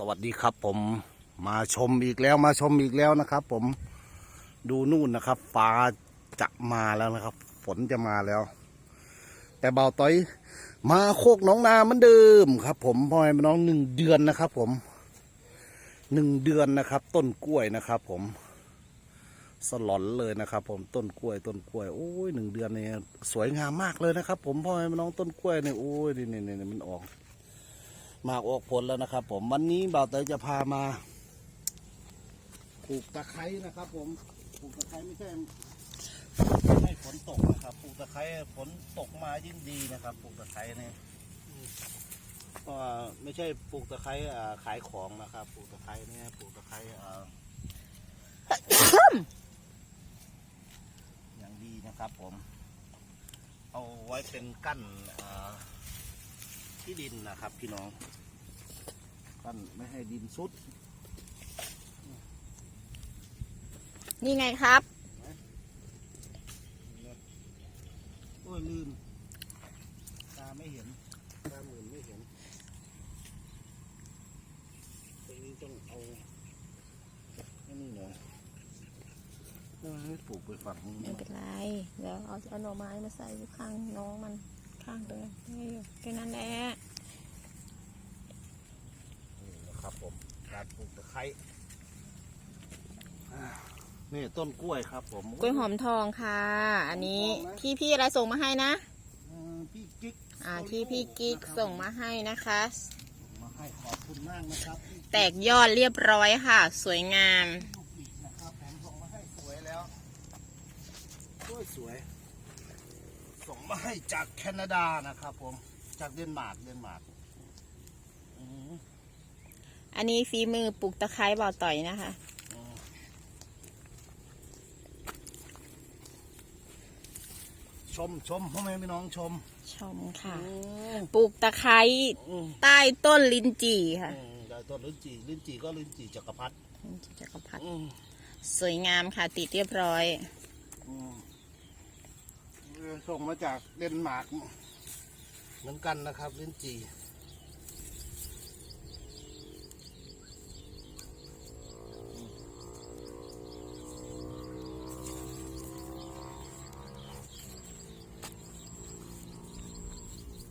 สวัสดีครับผมมาชมอีกแล้วมาชมอีกแล้วนะครับ ผมดูนู่นนะครับฟ้าจะมาแล้วนะครับ ฝนจะมาแล้ว แต่เบาต้อย มาโคกหน้องนาเหมือนเดิมครับ ผมพ่อแม่น้องหนึ่งเดือนนะครับ ผมหนึ่งเดือนนะครับ ต้นกล้วยนะครับ ผม สลอนเลยนะครับ ผมต้นกล้วย ต้นกล้วยโอ้ยหนึ่งเดือนเนี่ยสวยงามมากเลยนะครับ ผมพ่อแม่น้องต้นกล้วยเนี่ยโอ้ยนี่นี่นี่มันออก มากออกผลแล้วนะครับ ผมวันนี้บ่าวเตยจะพามาปลูกตะไคร้นะครับ ผมปลูกตะไคร้ไม่ใช่ให้ฝนตกนะครับปลูกตะไคร้ฝนตกมายิ่งดีนะครับปลูกตะไคร้เนี่ยก็ไม่ใช่ปลูกตะไคร้ขายของนะครับปลูกตะไคร้เนี่ยปลูกตะไคร้อ่อย่างดีนะครับ ผม เอาไว้เป็นกั้นอ่า ที่ดินนะครับ พี่น้องกั้นไม่ให้ดินซุด นี่ไงครับ โอ้ยลืม ตาไม่เห็น ตาหมื่นไม่เห็นตรงนี้ต้องเอาอันนี่หน่อยเออให้ปลูกไปฝั่งนู้นไม่เป็นไร เดี๋ยวเอาเอาหน่อไม้มาใส่อยู่ข้างน้องมัน ข้างตรงนั้นนี่แค่นั้นแหละนี่นะครับผมการปลูกตะไคร้อ่านี่ต้นกล้วยครับผมกล้วยหอมทองค่ะ อันนี้หอมทองนะที่พี่อะไรส่งมาให้นะ อืมพี่กิ๊กอ่าที่พี่กิ๊กส่งมาให้นะคะมาให้ขอบคุณมากนะครับพี่แตกยอดเรียบร้อยค่ะ สวยงามลูกบิดนะครับผมส่งมาให้สวยแล้วสวยสวยส่ง มาให้จากแคนาดานะครับผม จากเดนมาร์กเดนมาร์กอืมอันนี้ฝีมือปลูกตะไคร้เบาต่อยนะคะอืมชมชมพ่อแม่พี่น้องชม ชมค่ะอืมปลูกตะไคร้อืมใต้ต้นลิ้นจี่ค่ะอืมได้ต้นลิ้นจี่ลิ้นจี่ก็ลิ้นจี่จักรพรรดิลิ้นจี่จักรพรรดิอืมสวยงามค่ะติดเรียบร้อยอืมเออ ส่งมาจากเดนมาร์กเหมือนกันนะครับลิ้นจี่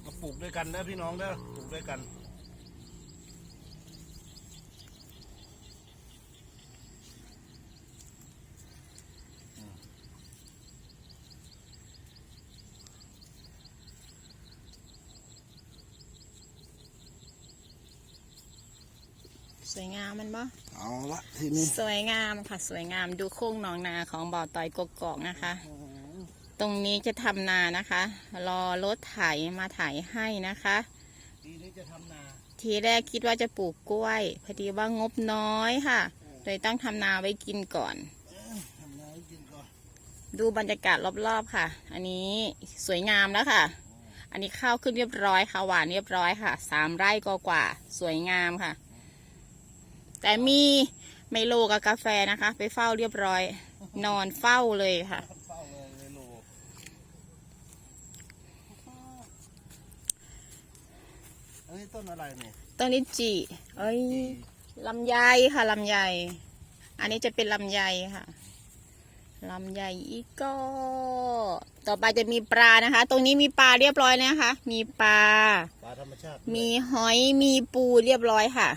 มาปลูกด้วยกันนะพี่น้องเด้อปลูกด้วยกัน สวยงามมันบ่เอาละทีนี้สวยงามค่ะสวยงามดูโค้งหนองนาของบ่อต่อยกกอกนะคะ ตรงนี้จะทำนานะคะ รอรถไถมาไถให้นะคะปีนี้จะทำนาทีแรกคิดว่าจะปลูกกล้วย พอดีว่างบน้อยค่ะเลยต้องทำนาไว้กินก่อน ทำนาให้กินก่อนดูบรรยากาศรอบๆค่ะ อันนี้สวยงามแล้วค่ะ อันนี้ข้าวขึ้นเรียบร้อยค่ะหวานเรียบร้อยค่ะ สามไร่กว่าๆสวยงามค่ะ แต่มีไมโลกับกาแฟนะคะ ไปเฝ้าเรียบร้อย นอนเฝ้าเลยค่ะ เฝ้าเลยเลยโลอันนี้ต้นอะไรเนี่ยต้นลิ้นจี่เอ้ยลำไยค่ะลำไย อันนี้จะเป็นลำไยค่ะลำไยอีกก็ ต่อไปจะมีปลานะคะ ตรงนี้มีปลาเรียบร้อยแล้วนะคะ มีปลา ปลาธรรมชาติ มีหอย มีปูเรียบร้อยค่ะ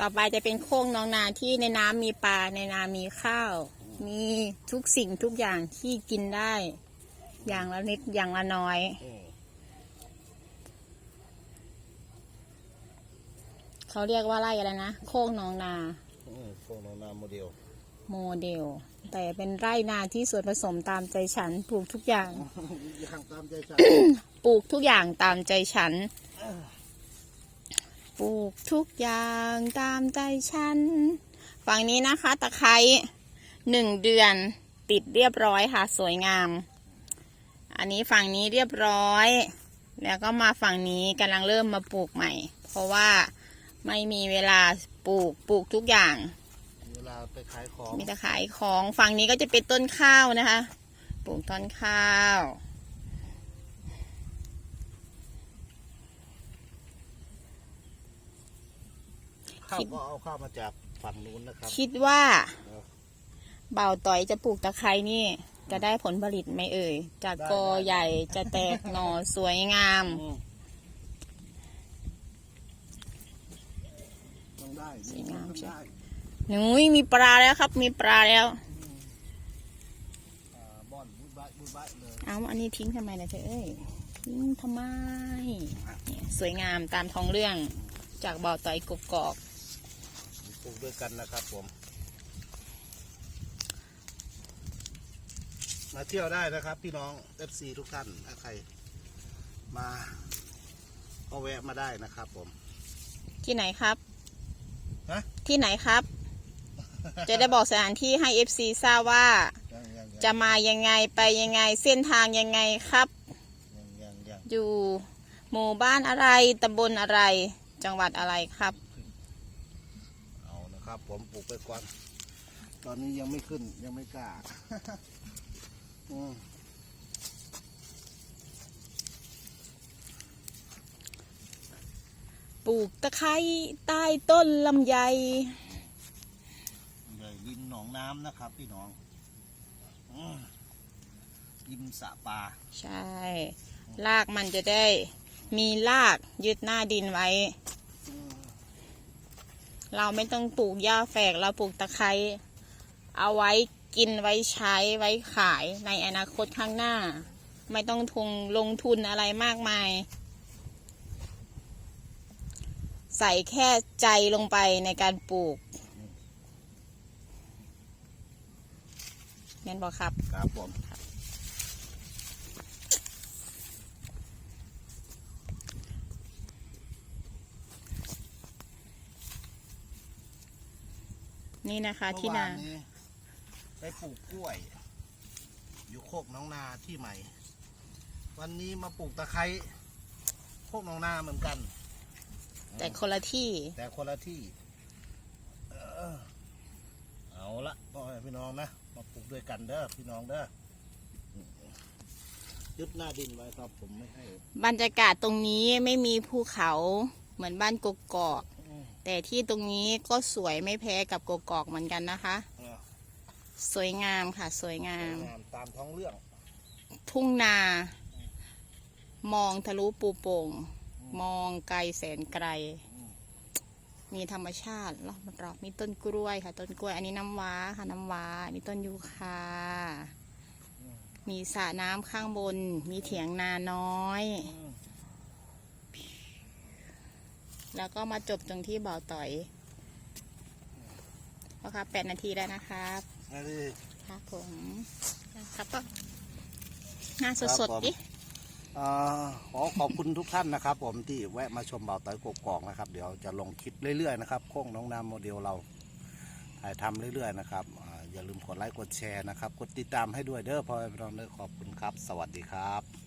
ต่อไปจะเป็นโค้งน้องนาที่ในน้ำมีปลาในนามีข้าว มีทุกสิ่งทุกอย่างที่กินได้ อย่างละนิดอย่างละน้อยอืมเขาเรียกว่าไร่อะไรนะโค้งน้องนาอืมพวกน้องนาโมเดลโมเดล แต่เป็นไร่นาที่ส่วนผสมตามใจฉันปลูกทุกอย่างอย่างตามใจฉันปลูกทุกอย่างตามใจฉัน ปลูกทุกอย่างตามใจฉัน ฝั่งนี้นะคะตะไคร้หนึ่งเดือนติดเรียบร้อยค่ะ สวยงาม อันนี้ฝั่งนี้เรียบร้อย แล้วก็มาฝั่งนี้กำลังเริ่มมาปลูกใหม่ เพราะว่าไม่มีเวลาปลูกปลูกทุกอย่าง เวลาไปขายของ มีแต่ขายของฝั่งนี้ก็จะเป็นต้นข้าวนะคะ ปลูกต้นข้าว ข้าวก็เอาข้าวมาจากฝั่งนู้นนะครับ คิดว่าเออเบาต่อยจะปลูกตะไคร้นี่ จะได้ผลผลิตไหมเอ่ยจากได้กอได้ใหญ่จะแตกหน่อสวยงามอืมต้องได้สวยงามต้องใช่ได้หนุยมีปลาแล้วครับ มีปลาแล้วอ่าบ่อนบุดบายบุดบายเลยเอาอันนี้ทิ้งทำไมนะเธอเอ้ยทิ้งทำไมเนี่ยสวยงามตามท้องเรื่องจากเบาต่อยกกอกป ลูกด้วยกันนะครับผม มาเที่ยวได้นะครับพี่น้อง FC ทุกท่านถ้าใคร มาก็แวะมาได้นะครับผม ที่ไหนครับฮะ ที่ไหนครับ จะได้บอกสถานที่ให้ FC ทราบว่า ยังยังยังจะมายังไงไปยังไงเส้นทางยังไงครับ ยังยังยังอยู่หมู่บ้านอะไรตำบลอะไร จังหวัดอะไรครับเอานะ ครับ ผมปลูกไปก่อน ตอนนี้ยังไม่ขึ้นยังไม่กล้าอืมปลูกตะไคร้ใต้ต้นลำไยเลยริมหนองน้ำนะครับ พี่น้องอืมริมสระปลาใช่ รากมันจะได้มีรากยึดหน้าดินไว้ เราไม่ต้องปลูกหญ้าแฝกเราปลูกตะไคร้เอาไว้กินไว้ใช้ไว้ขายในอนาคตข้างหน้า ไม่ต้องทุงลงทุนอะไรมากมาย ใส่แค่ใจลงไปในการปลูกแม่นบอกครับ ครับผม นี่นะคะเมื่อที่นาวนี้ไปปลูกกล้วย อยู่โคกหน้องนาที่ใหม่ วันนี้มาปลูกตะไคร้โคกหน้องนาเหมือนกันแต่คนละที่ แต่คนละที่ เออเอาละพ่อแม่พี่น้องนะมาปลูกด้วยกันเด้อพี่น้องเด้อยึดหน้าดินไว้ครับผมไม่ให้ บรรยากาศตรงนี้ไม่มีภูเขาเหมือนบ้านกกอกอืม แต่ที่ตรงนี้ก็สวยไม่แพ้กับกกอกเหมือนกันนะคะ เออสวยงามค่ะ สวยงาม งามตามท้องเรื่องทุ่งนา มองทะลุปูโป่ง มองไกลแสนไกล มีธรรมชาติรอบรอบมีต้นกล้วยค่ะ ต้นกล้วย อันนี้น้ำว้าค่ะ น้ำว้าอันนี้ต้นยูคา มีสระน้ำข้างบน มีเถียงนาน้อย อืม แล้วก็มาจบตรงที่บ่อต่อยพอครับแปดนาทีแล้วนะครับอันนี้ครับผมครับก็หน้าสดๆดิอ่าขอขอบคุณทุกท่านนะครับ ผมที่แวะมาชมเบาต้อยกกอกนะครับ เดี๋ยวจะลงคลิปเรื่อยๆนะครับโค้งน้องน้ำโมเดลเราถ่ายทำเรื่อยๆนะครับอ่าอย่าลืมกดไลค์กดแชร์นะครับ กดติดตามให้ด้วยเด้อพ่อแม่พี่น้องเด้อขอบคุณครับ สวัสดีครับ